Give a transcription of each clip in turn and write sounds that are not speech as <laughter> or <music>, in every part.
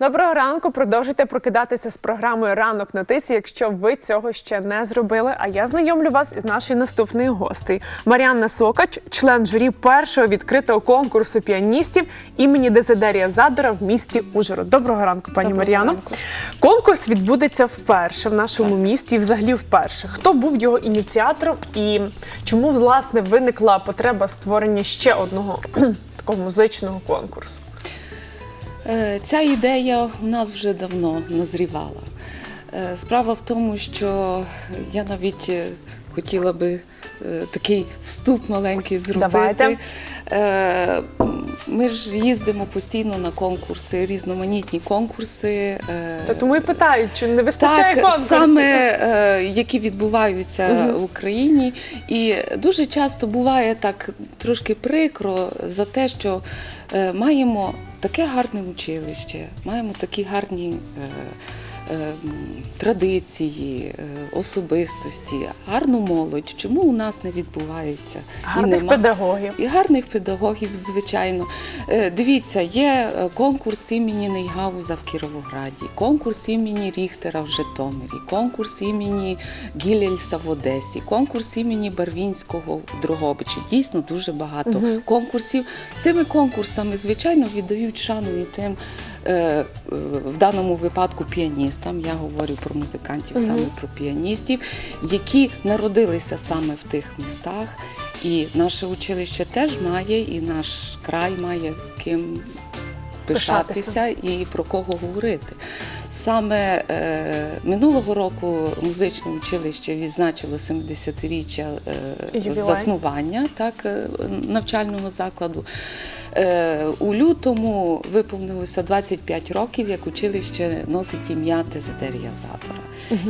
Доброго ранку. Продовжуйте прокидатися з програмою Ранок на тисі, якщо ви цього ще не зробили. А я знайомлю вас із нашою наступною гостею. Мар'янна Сокач, член журі першого відкритого конкурсу піаністів імені Дезидерія Задора в місті Ужгород. Доброго ранку, пані Доброго Мар'яно. ранку. Конкурс відбудеться вперше в нашому місті, і взагалі вперше. Хто був його ініціатором і чому власне виникла потреба створення ще одного <clears throat> такого музичного конкурсу? Е, Ця ідея у нас вже давно назрівала. Е, Справа в тому, що я навіть е, хотіла би такий вступ маленький зробити. Давайте. Ми ж їздимо постійно на конкурси, різноманітні конкурси. Та тому і питають, чи не вистачає Так, конкурсів? саме е, які відбуваються в Україні, і дуже часто буває так трошки прикро за те, що маємо таке гарне училище, маємо такі гарні. Е, е, м, Традиції, е, особистості, гарну молодь. Чому у нас не відбувається Гарних педагогів. і гарних педагогів, звичайно. Е, Дивіться, є е, конкурс імені Нейгауза в Кіровограді, конкурс імені Ріхтера в Житомирі, конкурс імені Гілельса в Одесі, конкурс імені Барвінського в Дрогобичі. Дійсно дуже багато конкурсів. Цими конкурсами, звичайно, віддають шану і тим. В даному випадку піаністам, я говорю про музикантів, саме про піаністів, які народилися саме в тих містах, і наше училище теж має, і наш край має ким пишатися і про кого говорити. Саме е, минулого року музичне училище відзначило 70-річчя е, заснування так, е, навчального закладу. Е, у лютому виповнилося 25 років, як училище носить ім'я Дезидерія Задора.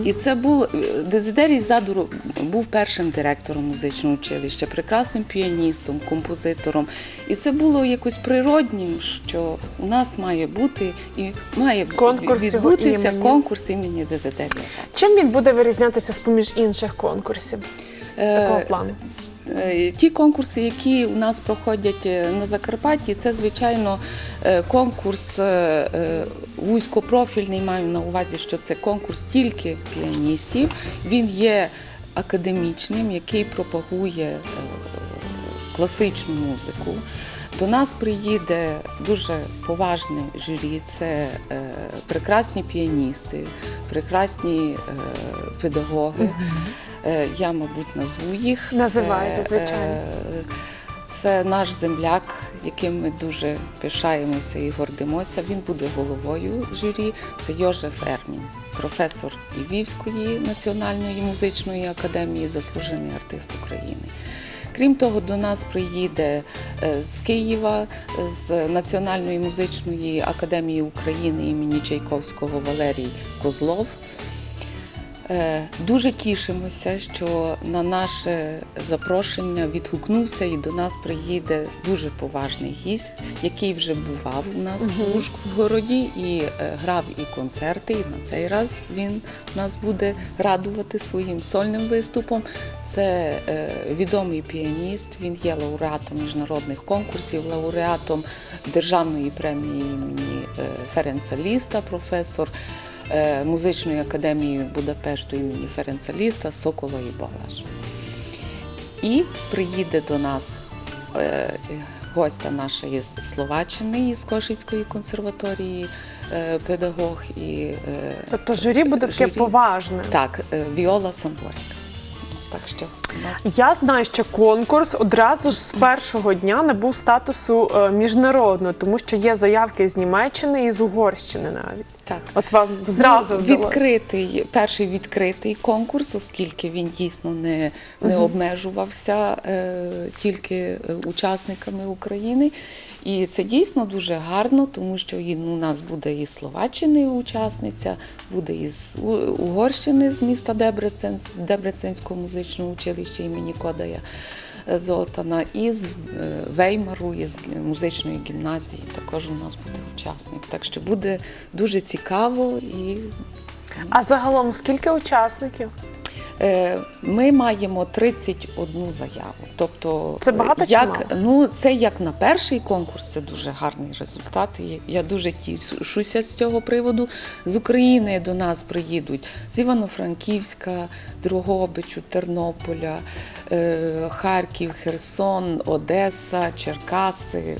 І це був Дезидерій Задор був першим директором музичного училища, прекрасним піаністом, композитором. І це було якось природнім, що у нас має бути і має Конкурс відбутися імені. конкурс імені Дезидерія Задора. Чим він буде вирізнятися з поміж інших конкурсів такого Е, плану? Е, Ті конкурси, які у нас проходять е, на Закарпатті, це звичайно е, конкурс вузькопрофільний. Маю на увазі, що це конкурс тільки піаністів. Він є академічним, який пропагує класичну музику. До нас приїде дуже поважне журі. Це е, прекрасні піаністи, прекрасні е, педагоги. Е, я, мабуть, назву їх. Називайте, Це, звичайно. е, Це наш земляк, яким ми дуже пишаємося і гордимося. Він буде головою журі. Це Йожеф Ермін, професор Львівської національної музичної академії, заслужений артист України. Крім того, до нас приїде е, з Києва, е, з Національної музичної академії України імені Чайковського Валерій Козлов. Е, Дуже тішимося, що на наше запрошення відгукнувся і до нас приїде дуже поважний гість, який вже бував у нас в Ужгороді і е, грав і концерти. І на цей раз він нас буде радувати своїм сольним виступом. Це е, відомий піаніст. Він є лауреатом міжнародних конкурсів, лауреатом державної премії імені Ференца Ліста, професор е, музичної академії Будапешту імені Ференца Ліста Сокола і Балаш. І приїде до нас е, гостя наша із Словаччини, із Кошицької консерваторії, е, педагог і Тобто журі буде таке журі. поважне. так, Віола Самборська. Так що нас Я знаю, що конкурс одразу ж з першого дня набув статусу міжнародного, тому що є заявки з Німеччини і з Угорщини навіть. Так. От вам зразу Ну, вдалося. відкритий, перший відкритий конкурс, оскільки він дійсно не, не обмежувався е, тільки е, учасниками України. І це дійсно дуже гарно, тому що і, ну, у нас буде і Словаччини учасниця, буде із Угорщини з міста Дебрецен, з Дебреценського музичного училища імені Кодая. Золотана і з е, Веймару, із музичної гімназії також у нас буде учасник. Так що буде дуже цікаво і А загалом скільки учасників? Е, Ми маємо 31 заяву. Тобто, Це багато е, чи мало? ну, це як на перший конкурс, це дуже гарний результат. Я дуже тішуся з цього приводу. З України до нас приїдуть з Івано-Франківська, Дрогобичу, Тернополя, е, Харків, Херсон, Одеса, Черкаси.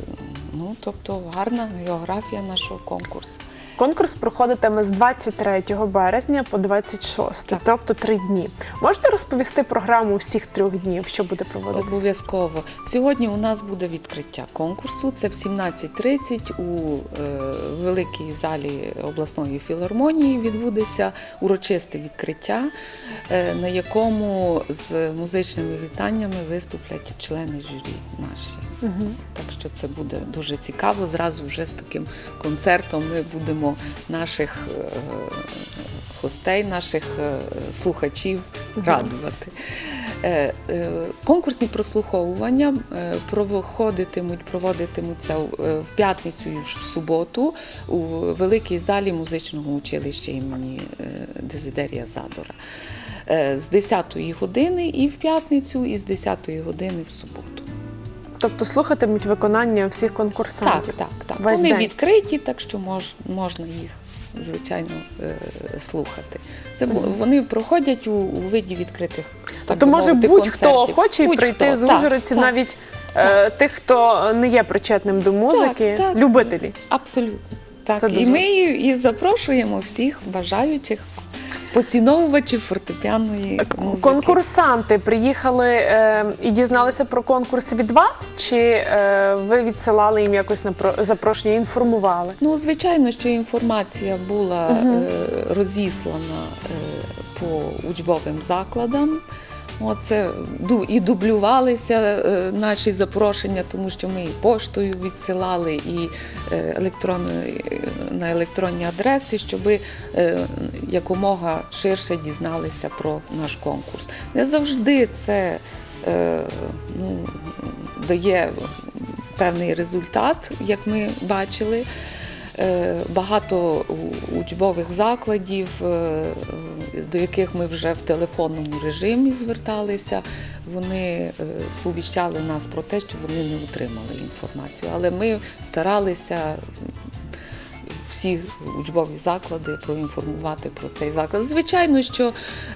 Ну, тобто гарна географія нашого конкурсу. Конкурс проходитиме з 23 березня по 26, Так. тобто три дні. Можете розповісти програму всіх трьох днів, що буде проводитися? Обов'язково. Сьогодні у нас буде відкриття конкурсу. Це в 17.30 у е, великій залі обласної філармонії відбудеться урочисте відкриття, е, на якому з музичними вітаннями виступлять члени журі наші. Мгм. Так що це буде дуже цікаво. Зразу вже з таким концертом ми будемо наших е, гостей, наших е, слухачів радувати. Е, Конкурсні прослуховування проходитимуть, проводитимуться в п'ятницю і в суботу у великій залі музичного училища імені Дезидерія Задора. З 10-ї години і в п'ятницю, і з 10-ї години в суботу. Тобто слухатимуть виконання всіх конкурсантів. так, так. Весь Вони день. відкриті, так що мож, можна їх, звичайно, е, слухати. Це бу- вони проходять у, у виді відкритих. Так Тобто би може мовити, будь-хто концертів. хоче Будь-хто, прийти з так, Ужгородці, так, навіть е, тих, хто не є причетним до музики, так. любителі. Абсолютно. Так. Це І дуже- ми і запрошуємо всіх бажаючих поціновувачів фортепіаної музики. Конкурсанти приїхали е, і дізналися про конкурс від вас, чи е, ви відсилали їм якось на про- запрошення, інформували? Ну, звичайно, що інформація була е, розіслана е, по учбовим закладам. Оце і дублювалися е, наші запрошення, тому що ми і поштою відсилали, і е, електронною- е, на електронні адреси, щоб якомога ширше дізналися про наш конкурс. Не завжди це е, ну, дає певний результат, як ми бачили. Е, Багато учбових закладів, е, до яких ми вже в телефонному режимі зверталися, вони е, сповіщали нас про те, що вони не отримали інформацію. Але ми старалися всі учбові заклади проінформувати про цей заклад. Звичайно, що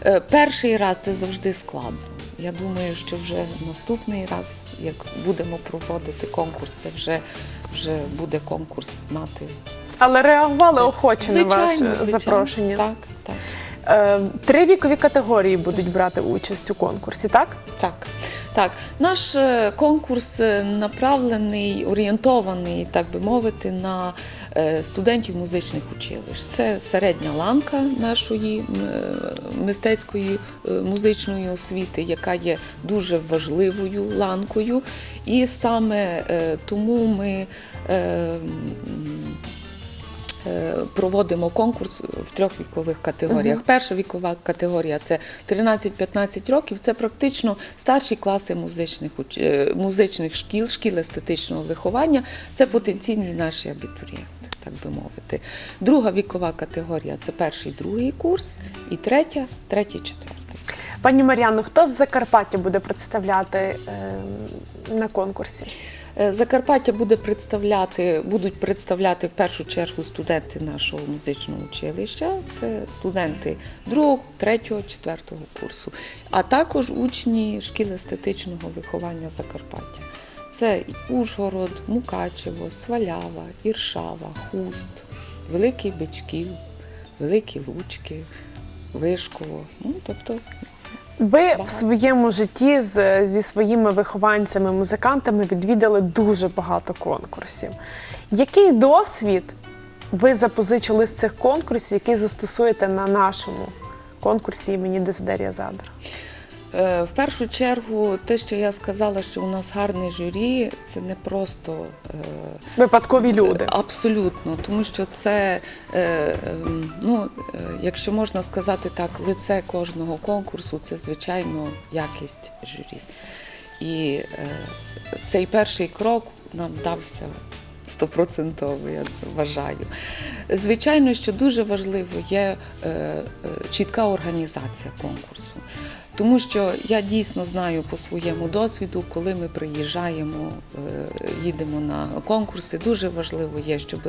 е, перший раз це завжди складно. Я думаю, що вже наступний раз, як будемо проводити конкурс, це вже, вже буде конкурс мати. Але реагували охоче на ваше звичайно. запрошення. Так, так. Е, Три вікові категорії будуть брати участь у конкурсі, так? Так, так. Наш е, конкурс е, направлений, орієнтований, так би мовити, на е, студентів музичних училищ. Це середня ланка нашої мистецької музичної освіти, яка є дуже важливою ланкою. І саме тому ми. Е, Проводимо конкурс в трьох вікових категоріях. Перша вікова категорія це 13-15 років. Це практично старші класи музичних е, музичних шкіл, шкіл естетичного виховання. Це потенційні наші абітурієнти, так би мовити. Друга вікова категорія це перший, другий курс, і третя, третій, четвертий. Пані Мар'яно, хто з Закарпаття буде представляти е, на конкурсі? Е, Закарпаття буде представляти, будуть представляти в першу чергу студенти нашого музичного училища. Це студенти другого, третього, четвертого курсу, а також учні шкіл естетичного виховання Закарпаття. Це Ужгород, Мукачево, Свалява, Іршава, Хуст, Великий Бичків, Великі Лучки, Вишково. Ну, тобто Ви в своєму житті з, зі своїми вихованцями, музикантами відвідали дуже багато конкурсів. Який досвід ви запозичили з цих конкурсів, який застосуєте на нашому конкурсі імені Дезидерія Задра? Е, В першу чергу, те, що я сказала, що у нас гарне журі, це не просто е, Випадкові люди. абсолютно, тому що це, е, ем, ну, якщо можна сказати так, лице кожного конкурсу це звичайно якість журі. І цей перший крок нам дався стопроцентово, я вважаю. Звичайно, що дуже важливо є чітка організація конкурсу. Тому що я дійсно знаю по своєму досвіду, коли ми приїжджаємо, е, їдемо на конкурси, дуже важливо є, щоб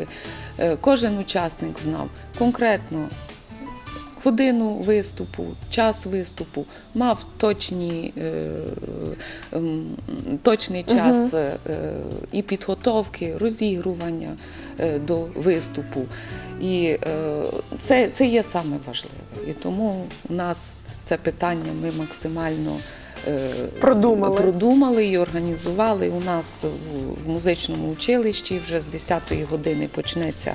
е, кожен учасник знав конкретно годину виступу, час виступу, мав точні, е, точний час і підготовки, розігрування до виступу. І це, це є саме важливе. І тому у нас це питання ми максимально. е, Продумали. продумали і організували. У нас в- музичному училищі вже з 10-ї години почнеться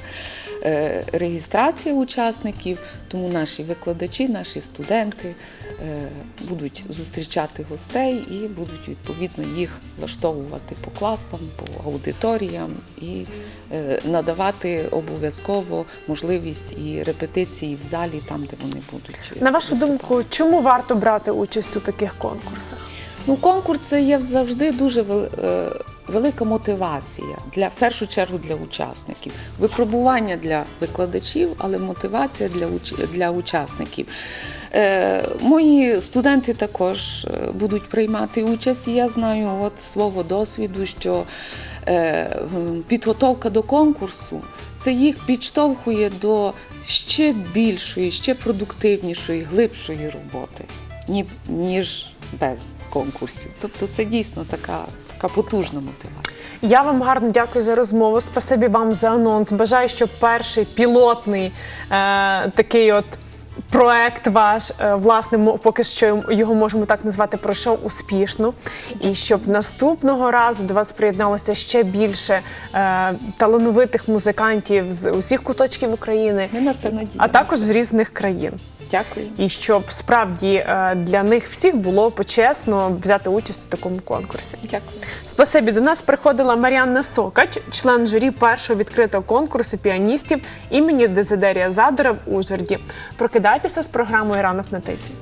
реєстрація учасників, тому наші викладачі, наші студенти е, будуть зустрічати гостей і будуть відповідно їх влаштовувати по класам, по аудиторіям і е, надавати обов'язково можливість і репетиції в залі, там де вони будуть. На вашу виступати. думку, чому варто брати участь у таких конкурсах? Ну, конкурс це є завжди дуже е, велика мотивація для в першу чергу для учасників. Випробування для викладачів, але мотивація для уч- для учасників. Е, мої студенти також е, будуть приймати участь. І я знаю от свого досвіду, що е, підготовка до конкурсу це їх підштовхує до ще більшої, ще продуктивнішої, глибшої роботи ні- ніж без конкурсів. Тобто це дійсно така, така потужна мотивація. Я вам гарно дякую за розмову. Спасибі вам за анонс. Бажаю, щоб перший пілотний е, такий от. Проект ваш, е, власне, мо- поки що його можемо так назвати, пройшов успішно, і щоб наступного разу до вас приєдналося ще більше е, талановитих музикантів з усіх куточків України, Ми на це надіємося. а також з різних країн. Дякую. І щоб справді е, для них всіх було почесно взяти участь у такому конкурсі. Дякую. Спасибі. До нас приходила Маріанна Сокач, член журі першого відкритого конкурсу піаністів імені Дезидерія Задора в Ужгороді. Прокидайтеся з програмою Ранок на тисі.